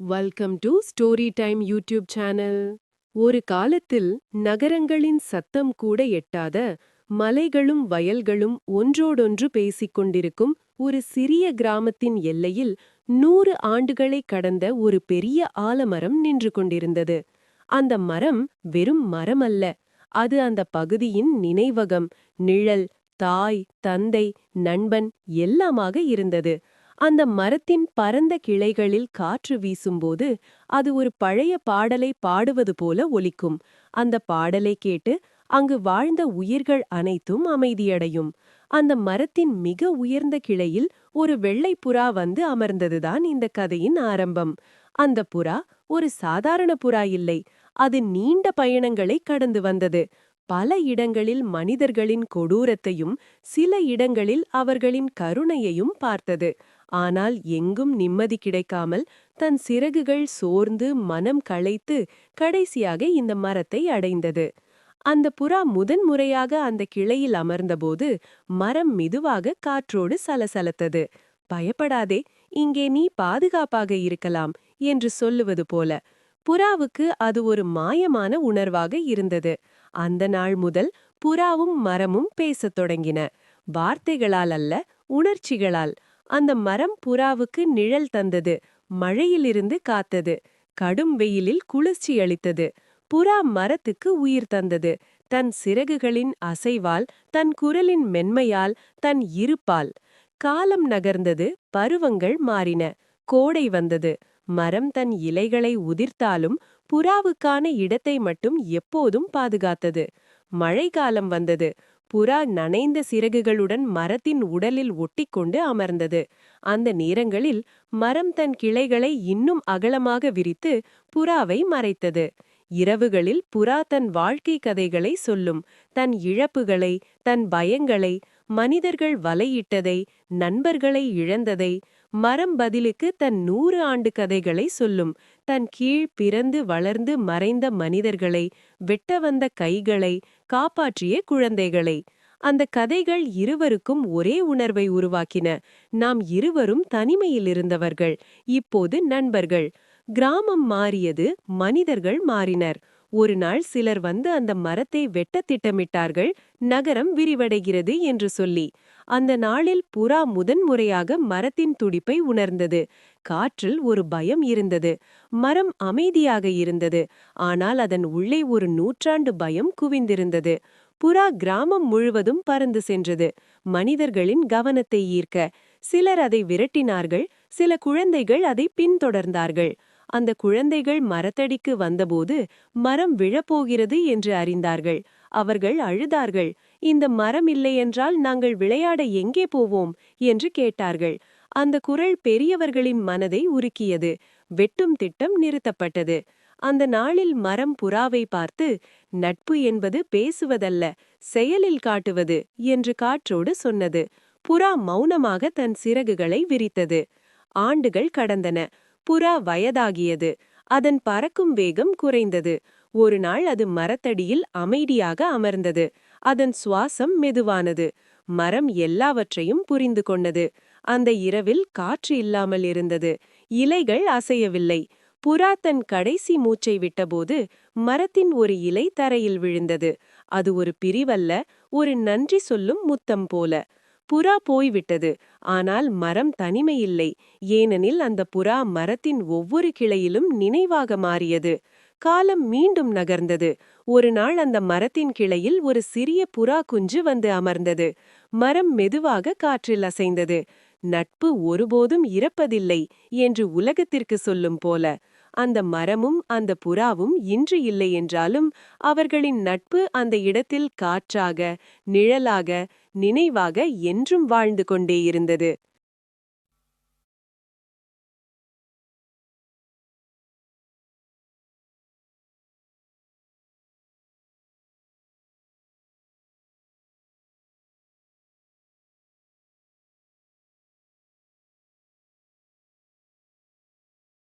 Welcome to story time YouTube channel ஒரு காலத்தில் நகரங்களின் சத்தம் கூட எட்டாத மலைகளும் வயல்களும் ஒன்றோடொன்று பேசிக் கொண்டிருக்கும் ஒரு சிறிய கிராமத்தின் எல்லையில் நூறு ஆண்டுகளை கடந்த ஒரு பெரிய ஆலமரம் நின்று கொண்டிருந்தது. அந்த மரம் வெறும் மரம் அல்ல அது அந்த பகுதியின் நினைவகம் நிழல் தாய் தந்தை நண்பன் எல்லாமாக இருந்தது. அந்த மரத்தின் பரந்த கிளைகளில் காற்று வீசும்போது அது ஒரு பழைய பாடலை பாடுவது போல ஒலிக்கும். அந்த பாடலை கேட்டு அங்கு வாழ்ந்த உயிர்கள் அனைத்தும் அமைதியடையும். அந்த மரத்தின் மிக உயர்ந்த கிளையில் ஒரு வெள்ளை புறா வந்து அமர்ந்ததுதான் இந்த கதையின் ஆரம்பம். அந்த புறா ஒரு சாதாரண புறா இல்லை. அது நீண்ட பயணங்களை கடந்து வந்தது. பல இடங்களில் மனிதர்களின் கொடூரத்தையும் சில இடங்களில் அவர்களின் கருணையையும் பார்த்தது. ஆனால் எங்கும் நிம்மதி கிடைக்காமல் தன் சிறகுகள் சோர்ந்து மனம் களைத்து கடைசியாக இந்த மரத்தை அடைந்தது. அந்த புறா முதன்முறையாக அந்த கிளையில் அமர்ந்தபோது மரம் மெதுவாக காற்றோடு சலசலத்தது. பயப்படாதே இங்கே நீ பாதுகாப்பாக இருக்கலாம் என்று சொல்லுவது போல புறாவுக்கு அது ஒரு மாயமான உணர்வாக இருந்தது. அந்த நாள் முதல் புறாவும் மரமும் பேசத் தொடங்கின. வார்த்தைகளால் அல்ல உணர்ச்சிகளால். அந்த மரம் புறாவுக்கு நிழல் தந்தது மழையிலிருந்து காத்தது கடும் வெயிலில் குளிர்ச்சி அளித்தது. புறா மரத்துக்கு உயிர் தந்தது. தன் சிறகுகளின் அசைவால் தன் குரலின் மென்மையால் தன் இருப்பால். காலம் நகர்ந்தது பருவங்கள் மாறின. கோடை வந்தது. மரம் தன் இலைகளை உதிர்த்தாலும் புறாவுக்கான இடத்தை மட்டும் எப்போதும் பாதுகாத்தது. மழைக்காலம் வந்தது. புறா நனைந்த சிறகுகளுடன் மரத்தின் உடலில் ஒட்டிக்கொண்டு அமர்ந்தது. அந்த நேரங்களில் மரம் தன் கிளைகளை இன்னும் அகலமாக விரித்து புறாவை மறைத்தது. இரவுகளில் புறா தன் வாழ்க்கை கதைகளை சொல்லும். தன் இழப்புகளை தன் பயங்களை மனிதர்கள் வலையிட்டதை நண்பர்களை இழந்ததை மரம் பதிலுக்கு தன் நூறு ஆண்டு கதைகளை சொல்லும். தன் கீழ் பிறந்து வளர்ந்து மறைந்த மனிதர்களை வெட்ட வந்த கைகளை காப்பாற்றிய குழந்தைகளை. அந்த கதைகள் இருவருக்கும் ஒரே உணர்வை உருவாக்கின. நாம் இருவரும் தனிமையில் இருந்தவர்கள். இப்போது நண்பர்கள். கிராமம் மாறியது மனிதர்கள் மாறினர். ஒரு நாள் சிலர் வந்து அந்த மரத்தை வெட்ட திட்டமிட்டார்கள் நகரம் விரிவடைகிறது என்று சொல்லி. அந்த நாளில் புறா முதன்முறையாக மரத்தின் துடிப்பை உணர்ந்தது. காற்றில் ஒரு பயம் இருந்தது. மரம் அமைதியாக இருந்தது. ஆனால் அதன் உள்ளே ஒரு நூற்றாண்டு பயம் குவிந்திருந்தது. புறா கிராமம் முழுவதும் பறந்து சென்றது. மனிதர்களின் கவனத்தை ஈர்க்க. சிலர் அதை விரட்டினார்கள். சில குழந்தைகள் அதை பின்தொடர்ந்தார்கள். அந்த குழந்தைகள் மரத்தடிக்கு வந்தபோது மரம் விழப்போகிறது என்று அறிந்தார்கள். அவர்கள் அழுதார்கள். இந்த மரம் இல்லையென்றால் நாங்கள் விளையாட எங்கே போவோம்? என்று கேட்டார்கள். அந்த குரல் பெரியவர்களின் மனதை உருக்கியது. வெட்டும் திட்டம் நிறுத்தப்பட்டது. அந்த நாளில் மரம் புறாவை பார்த்து நட்பு என்பது பேசுவதல்ல செயலில் காட்டுவது என்று காற்றோடு சொன்னது. புறா மௌனமாக தன் சிறகுகளை விரித்தது. ஆண்டுகள் கடந்தன. புறா வயதாகியது. அதன் பறக்கும் வேகம் குறைந்தது. ஒரு நாள் அது மரத்தடியில் அமைதியாக அமர்ந்தது. அதன் சுவாசம் மெதுவானது. மரம் எல்லாவற்றையும் புரிந்து கொண்டது. அந்த இரவில் காற்று இல்லாமல் இருந்தது. இலைகள் அசையவில்லை. புறா தன் கடைசி மூச்சை விட்டபோது மரத்தின் ஒரு இலை தரையில் விழுந்தது. அது ஒரு பிரிவல்ல ஒரு நன்றி சொல்லும் முத்தம் போல. புறா போய்விட்டது. ஆனால் மரம் தனிமையில்லை. ஏனெனில் அந்த புறா மரத்தின் ஒவ்வொரு கிளையிலும் நினைவாக மாறியது. காலம் மீண்டும் நகர்ந்தது. ஒரு நாள் அந்த மரத்தின் கிளையில் ஒரு சிறிய புறா குஞ்சு வந்து அமர்ந்தது. மரம் மெதுவாக காற்றில் அசைந்தது. நட்பு ஒருபோதும் இறப்பதில்லை என்று உலகத்திற்கு சொல்லும் போல. அந்த மரமும் அந்த புறாவும் இன்று இல்லை என்றாலும் அவர்களின் நட்பு அந்த இடத்தில் காற்றாக நிழலாக நினைவாக என்றும் வாழ்ந்து கொண்டே இருந்தது.